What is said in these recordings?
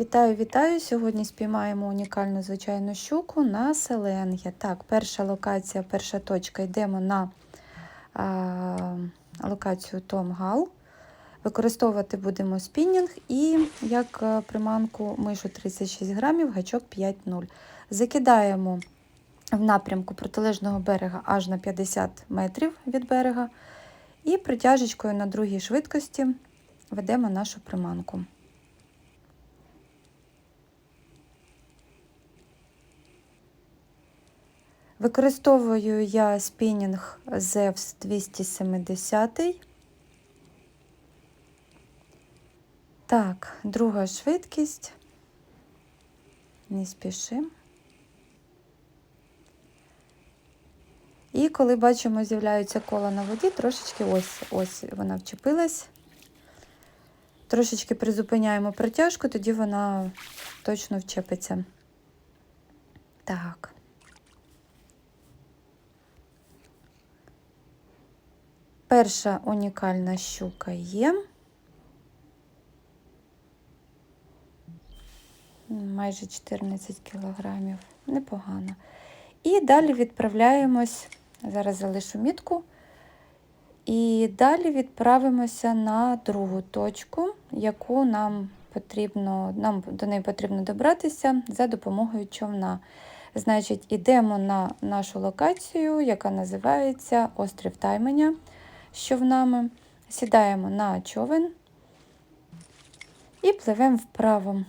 Вітаю, вітаю! Сьогодні спіймаємо унікальну звичайну щуку на селенгі. Так, перша локація, перша точка. Йдемо на а, локацію Том Гал. Використовувати будемо спінінг і як е, приманку мишу 36 грамів, гачок 5,0. Закидаємо в напрямку протилежного берега аж на 50 метрів від берега. І притяжечкою на другій швидкості ведемо нашу приманку. Використовую я спінінг Zevs 270. Так, друга швидкість. Не спішимо. І коли бачимо, з'являються кола на воді, трошечки ось ось вона вчепилась. Трошечки призупиняємо протяжку, тоді вона точно вчепиться. Так. Перша унікальна щука є. Майже 14 кілограмів. Непогано. І далі відправляємось, зараз залишу мітку. І далі відправимося на другу точку, яку нам потрібно, нам до неї потрібно добратися за допомогою човна. Значить, йдемо на нашу локацію, яка називається Острів Тайменя човнами. Сідаємо на човен і пливемо вправо.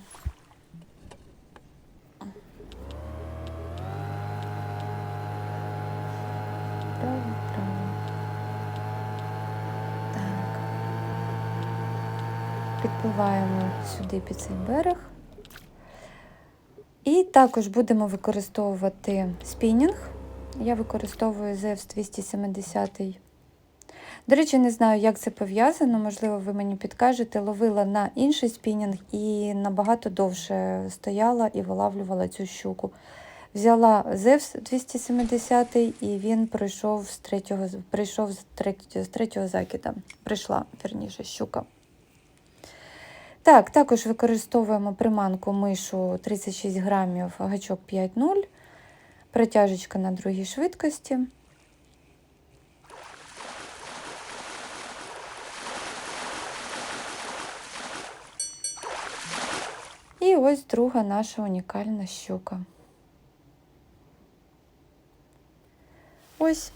Підпливаємо сюди під цей берег. І також будемо використовувати спінінг. Я використовую ZEVS 270. До речі, не знаю, як це пов'язано, можливо, ви мені підкажете. Ловила на інший спінінг і набагато довше стояла і вилавлювала цю щуку. Взяла ZEVS 270 і він прийшов з третього, прийшов з третього, з третього закида. Прийшла, верніше, щука. Так, також використовуємо приманку мишу 36 грамів, гачок 5,0, протяжечка на другій швидкості. І ось друга наша унікальна щука. Ось.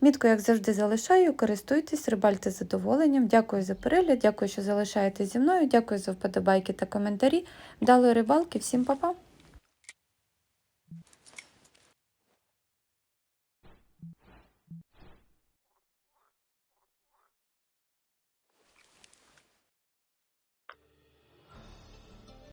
Мітку, як завжди, залишаю, користуйтесь, рибальте задоволенням. Дякую за перегляд, дякую, що залишаєтесь зі мною, дякую за вподобайки та коментарі. Вдалої рибалки, всім па-па!